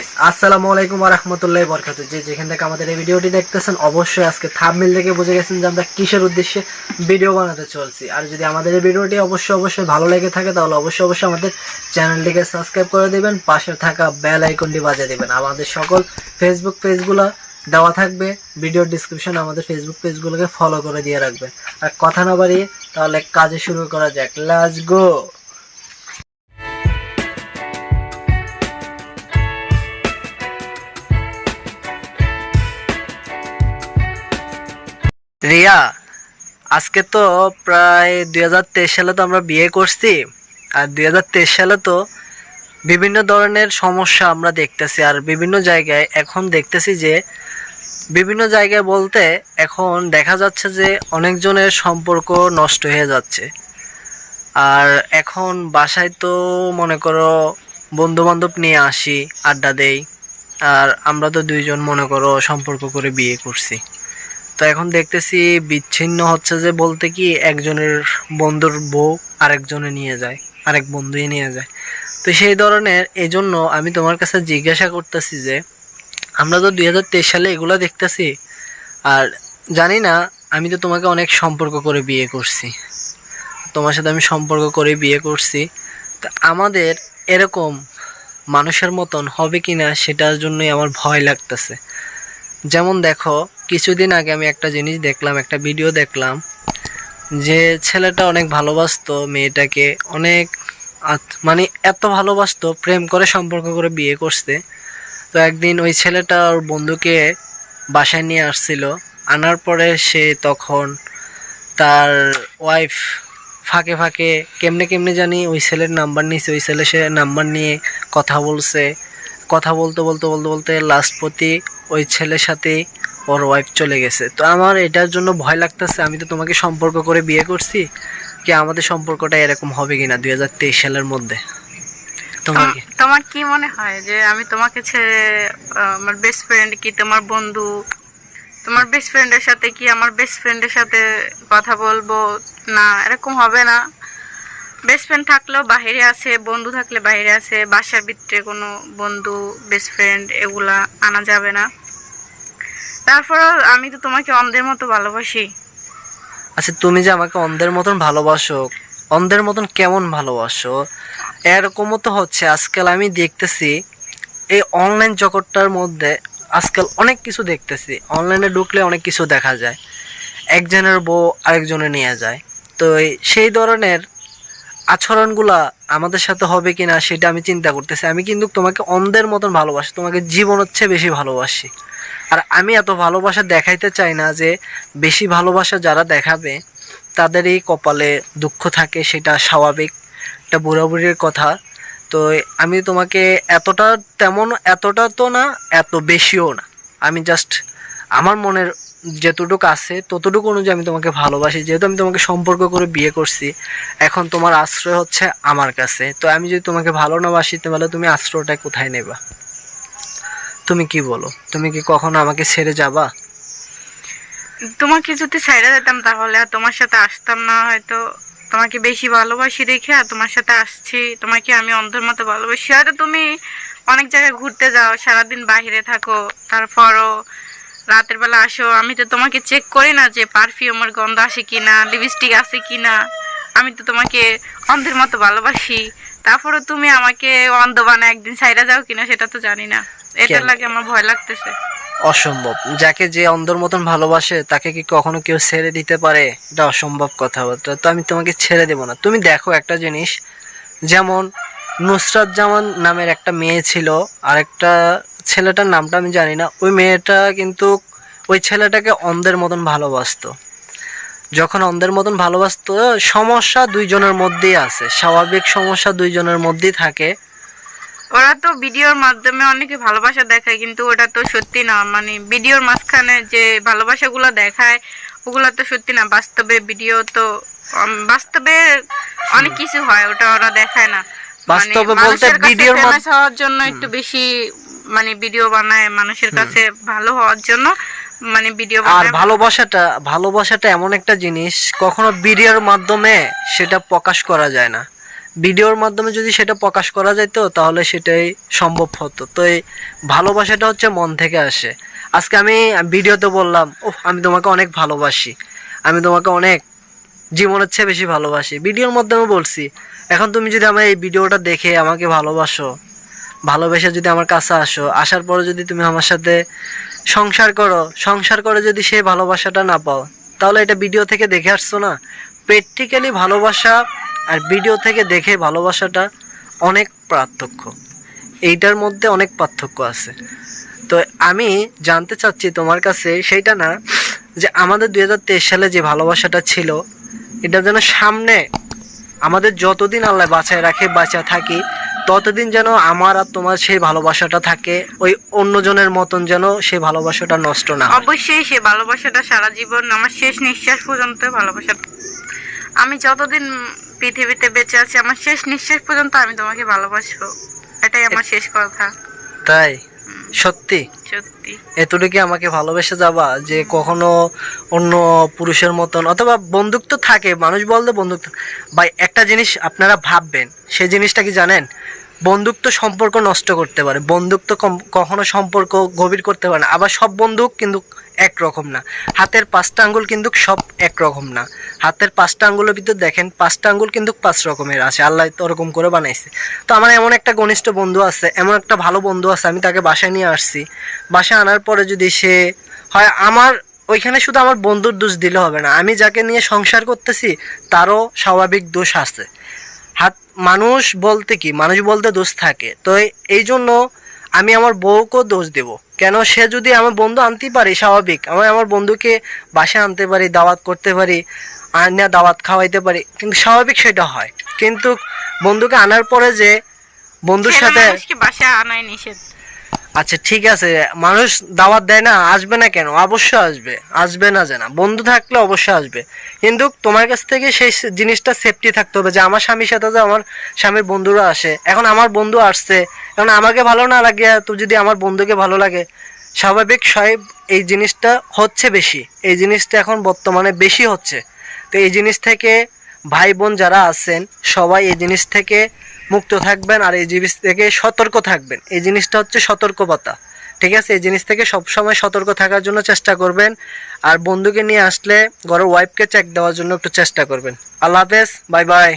Guys আসসালামু আলাইকুম রাহমাতুল্লাহি ওয়া বারাকাতুহু। যে যেখান থেকে আমাদের এই ভিডিওটি দেখতেছেন, অবশ্যই আজকে থাম্বনেল দেখে বুঝে গেছেন যে আমরা কিসের উদ্দেশ্যে ভিডিও বানাতে চলছি। আর যদি আমাদের এই ভিডিওটি অবশ্যই অবশ্যই ভালো লেগে থাকে, তাহলে অবশ্যই অবশ্যই আমাদের চ্যানেলটিকে সাবস্ক্রাইব করে দিবেন, পাশে থাকা বেল আইকনটি বাজিয়ে দিবেন। আমাদের সকল ফেসবুক পেজগুলো দেওয়া থাকবে ভিডিও ডিসক্রিপশনে আমাদের ফেসবুক পেজগুলোকে ফলো করে দিয়ে রাখবেন আর কথা না বাড়িয়ে তাহলে কাজে শুরু করা যাক। লেটস গো রিয়া, আজকে তো প্রায় দুই হাজার তেইশ সালে তো আমরা বিয়ে করছি আর দুই হাজার তেইশ সালে তো বিভিন্ন ধরনের সমস্যা আমরা দেখতেছি আর বিভিন্ন জায়গায় এখন দেখতেছি যে বিভিন্ন জায়গায় বলতে এখন দেখা যাচ্ছে যে অনেকজনের সম্পর্ক নষ্ট হয়ে যাচ্ছে। আর এখন বাসায় তো মনে করো বন্ধু বান্ধব নিয়ে আসি, আড্ডা দেই, আর আমরা তো দুইজন মনে করো সম্পর্ক করে বিয়ে করছি। তো এখন দেখতেছি বিচ্ছিন্ন হচ্ছে যে বলতে কি একজনের বন্ধুর বউ আরেকজনে নিয়ে যায়, আরেক বন্ধুই নিয়ে যায়। তো সেই ধরনের এই জন্য আমি তোমার কাছে জিজ্ঞাসা করতেছি যে, আমরা তো দু হাজার তেইশ সালে এগুলো দেখতেছি, আর জানি না, আমি তো তোমাকে অনেক সম্পর্ক করে বিয়ে করছি। তোমার সাথে আমি সম্পর্ক করে বিয়ে করছি। তো আমাদের এরকম মানুষের মতন হবে কি না সেটার জন্যই আমার ভয় লাগতেছে। যেমন দেখো কিছুদিন আগে আমি একটা জিনিস দেখলাম, একটা ভিডিও দেখলাম, যে ছেলেটা অনেক ভালোবাসতো মেয়েটাকে, অনেক মানে এত ভালোবাসতো, প্রেম করে সম্পর্ক করে বিয়ে করছে। তো একদিন ওই ছেলেটা ওর বন্ধুকে বাসায় নিয়ে আসছিল। আনার পরে সে তখন তার ওয়াইফ ফাঁকে ফাঁকে কেমনে কেমনে জানি ওই ছেলের নাম্বার নিয়েছে ওই ছেলে সে নাম্বার নিয়ে কথা বলছে। কথা বলতে বলতে বলতে বলতে লাস্ট প্রতি ওই ছেলের সাথে ওর ওয়াইফ চলে গেছে। তো আমার এটার জন্য ভয় লাগতেছে আমি তো তোমাকে সম্পর্ক করে বিয়ে করছি কি আমাদের সম্পর্কটা এরকম হবে কিনা দুই হাজার তেইশ সালের মধ্যে? তোমার কি? তোমার কি মনে হয় যে আমি তোমাকে ছেড়ে আমার বেস্ট ফ্রেন্ড কি তোমার বন্ধু? তোমার বেস্ট ফ্রেন্ডের সাথে কি আমার বেস্ট ফ্রেন্ডের সাথে কথা বলব? না এরকম হবে না। বেস্ট ফ্রেন্ড থাকলেও বাইরে আছে বন্ধু থাকলে বাইরে আছে বাসার ভিতরে কোনো বন্ধু বেস্ট ফ্রেন্ড এগুলা আনা যাবে না। তারপরেও আমি তো তোমাকে অন্ধের মতো ভালোবাসি। আচ্ছা তুমি যে আমাকে অন্ধের মতন ভালোবাসো, অন্ধের মতন কেমন ভালোবাসো? এরকমও তো হচ্ছে, আজকাল আমি দেখতেছি, এই অনলাইন জগৎটার মধ্যে আজকাল অনেক কিছু দেখতেছি। অনলাইনে ঢুকলে অনেক কিছু দেখা যায়। একজনের বউ আরেকজনে নিয়ে যায়। তো সেই ধরনের আচরণগুলা আমাদের সাথে হবে কিনা সেটা আমি চিন্তা করতেছি। আমি কিন্তু তোমাকে অন্ধের মতন ভালোবাসি, তোমাকে জীবন হচ্ছে বেশি ভালোবাসি। আর আমি এত ভালোবাসা দেখাইতে চাই না যে বেশি ভালোবাসা যারা দেখাবে, তাদেরই কপালে দুঃখ থাকে, সেটা স্বাভাবিক। এটা বুড়াবুড়ির কথা। তো আমি তোমাকে এতটা তেমন এতটা তো না, এত বেশিও না। আমি জাস্ট আমার মনের যতটুকু আছে, ততটুকু অনুযায়ী আমি তোমাকে ভালোবাসি। যেহেতু আমি তোমাকে সম্পর্ক করে বিয়ে করছি, এখন তোমার আশ্রয় হচ্ছে আমার কাছে। তো আমি যদি তোমাকে ভালো না বাসি, তাহলে তুমি আশ্রয়টা কোথায় নেবা? তুমি কি বলো? তুমি কি কখনো আমাকে ছেড়ে যাবা? তোমাকে যদি ছাইড়া যেতাম তাহলে আর তোমার সাথে আসতাম না, হয়তো তোমাকে বেশি ভালোবাসি দেখে আর তোমার সাথে আসছি। তোমাকে আমি অন্ধের মতো ভালোবাসি। হয়তো তুমি অনেক জায়গায় ঘুরতে যাও, সারাদিন বাইরে থাকো, তারপরও রাতের বেলা আসো। আমি তো তোমাকে চেক করি না যে পারফিউমের গন্ধ আসে কিনা লিপস্টিক আছে কিনা। আমি তো তোমাকে অন্ধের মতো ভালোবাসি। তারপরে তুমি আমাকে অন্ধ বানা একদিন ছাইড়া যাও কিনা সেটা তো জানি না। এটার লাগে আমার ভয় লাগতেছে। অসম্ভব। যাকে যে অন্ধর মতন ভালোবাসে তাকে কি কখনো কেউ ছেড়ে দিতে পারে? এটা অসম্ভব কথাবার্তা তো আমি তোমাকে ছেড়ে দেবো না। তুমি দেখো একটা জিনিস যেমন নুসরাত জামান নামের একটা মেয়ে ছিল আর একটা ছেলেটার নামটা আমি জানি না। ওই মেয়েটা কিন্তু ওই ছেলেটাকে অন্ধের মতন ভালোবাসতো। যখন অন্ধের মতন ভালোবাসতো সমস্যা দুইজনের মধ্যেই আছে। স্বাভাবিক সমস্যা দুইজনের মধ্যেই থাকে। ওরা তো ভিডিওর মাধ্যমে অনেকে ভালোবাসা দেখায় কিন্তু ওটা তো সত্যি না। মানে ভিডিওর মাঝখানে যে ভালোবাসাগুলো দেখায় ওগুলো তো সত্যি না। বাস্তবে ভিডিও তো বাস্তবে অনেক কিছু হয় ওটা ওরা দেখায় না। বাস্তবে মানে বলতে মানুষের ভিডিওর হওয়ার জন্য একটু বেশি মানে ভিডিও বানায় মানুষের কাছে ভালো হওয়ার জন্য মানে ভিডিও আর ভালোবাসাটা ভালোবাসাটা এমন একটা জিনিস কখনো ভিডিওর মাধ্যমে সেটা প্রকাশ করা যায় না। ভিডিওর মাধ্যমে যদি সেটা প্রকাশ করা যেত তাহলে সেটাই সম্ভব হতো। তো এই ভালোবাসাটা হচ্ছে মন থেকে আসে। আজকে আমি ভিডিওতে বললাম ও আমি তোমাকে অনেক ভালোবাসি। আমি তোমাকে অনেক জীবনের চেয়ে বেশি ভালোবাসি। ভিডিওর মাধ্যমে বলছি, এখন তুমি যদি আমার এই ভিডিওটা দেখে আমাকে ভালোবাসো, ভালোবেসে যদি আমার কাছে আসো, আসার পরে যদি তুমি আমার সাথে সংসার করো, সংসার করে যদি সেই ভালোবাসাটা না পাও, তাহলে এটা ভিডিও থেকে দেখে আসছো না? প্র্যাকটিক্যালি ভালোবাসা আর ভিডিও থেকে দেখে ভালোবাসাটা অনেক পার্থক্য। এইটার মধ্যে অনেক পার্থক্য আছে। তো আমি জানতে চাচ্ছি তোমার কাছে সেইটা না, যে আমাদের দু হাজার তেইশ সালে যে ভালোবাসাটা ছিল, এটা যেন সামনে আমাদের যতদিন আল্লাহ বাঁচায় রাখে, বাঁচা থাকি, ততদিন যেন আমার আর তোমার সেই ভালোবাসাটা থাকে, ওই অন্যজনের মতন যেন সেই ভালোবাসাটা নষ্ট না অবশ্যই সেই ভালোবাসাটা সারা জীবন আমার শেষ নিঃশ্বাস পর্যন্ত ভালোবাসা আমি যতদিন পৃথিবীতে বেঁচে আছি আমার শেষ নিঃশ্বাস পর্যন্ত আমি তোমাকে ভালোবাসবো। এটাই আমার শেষ কথা। তাই? সত্যি? সত্যি। এতটুকু আমাকে ভালোবেসে যাবা যে কখনো অন্য পুরুষের মতন অথবা বন্ধুত্ব থাকে মানুষ বলতে বন্ধুত্ব ভাই একটা জিনিস আপনারা ভাববেন সেই জিনিসটা কি জানেন? বন্ধুত্ব সম্পর্ক নষ্ট করতে পারে। বন্ধুত্ব কখনো সম্পর্ক গভীর করতে পারে না। আবার সব বন্দুক কিন্তু একরকম না। হাতের পাঁচটা আঙ্গুল কিন্তু সব একরকম না। হাতের পাঁচটা আঙ্গুলের ভিতর দেখেন, পাঁচটা আঙ্গুল কিন্তু পাঁচ রকমের আছে। আল্লাহ ওরকম করে বানাইছে। তো আমার এমন একটা ঘনিষ্ঠ বন্ধু আছে, এমন একটা ভালো বন্ধু আছে, আমি তাকে বাসায় নিয়ে আসছি। বাসায় আনার পরে যদি সে হয়, আমার ওইখানে শুধু আমার বন্ধুর দোষ দিলে হবে না। আমি যাকে নিয়ে সংসার করতেছি, তারও স্বাভাবিক দোষ আছে। হাত মানুষ বলতে কি? মানুষ বলতে দোষ থাকে। তো এই- জন্য আমি আমার বউকেও দোষ দেব। কেন? সে যদি আমার বন্ধু আনতে পারে স্বাভাবিক। আমি আমার বন্ধুকে বাসায় আনতে পারি দাওয়াত করতে পারি আনা দাওয়াত খাওয়াইতে পারি কিন্তু স্বাভাবিক সেটা হয়। কিন্তু বন্ধুকে আনার পরে যে বন্ধুর সাথে মানুষকে বাসায় আনাই নিষেধ। আচ্ছা ঠিক আছে। মানুষ দাওয়াত দেয় না, আসবে না কেন? অবশ্যই আসবে। আসবে না যে না বন্ধু থাকলে অবশ্যই আসবে। কিন্তু তোমার কাছ থেকে সেই জিনিসটা সেফটি থাকতে হবে যে, আমার স্বামীর সাথে যে আমার স্বামীর বন্ধুরা আসে। এখন আমার বন্ধু আসছে। এখন আমাকে ভালো না লাগে, তো যদি আমার বন্ধুকে ভালো লাগে, স্বাভাবিক সাহেব এই জিনিসটা হচ্ছে বেশি। এই জিনিসটা এখন বর্তমানে বেশি হচ্ছে। তো এই জিনিস থেকে ভাই বোন যারা আছেন, সবাই এই জিনিস থেকে মুক্ত থাকবেন আর এই জিনিস থেকে সতর্ক থাকবেন। এই জিনিসটা হচ্ছে সতর্কতা ঠিক আছে? এই জিনিস থেকে সবসময় সতর্ক থাকার জন্য চেষ্টা করবেন। আর বন্ধুকে নিয়ে আসলে ঘরের ওয়াইফকে চেক দেওয়ার জন্য একটু চেষ্টা করবেন। আল্লাহ হাফেজ বাই বাই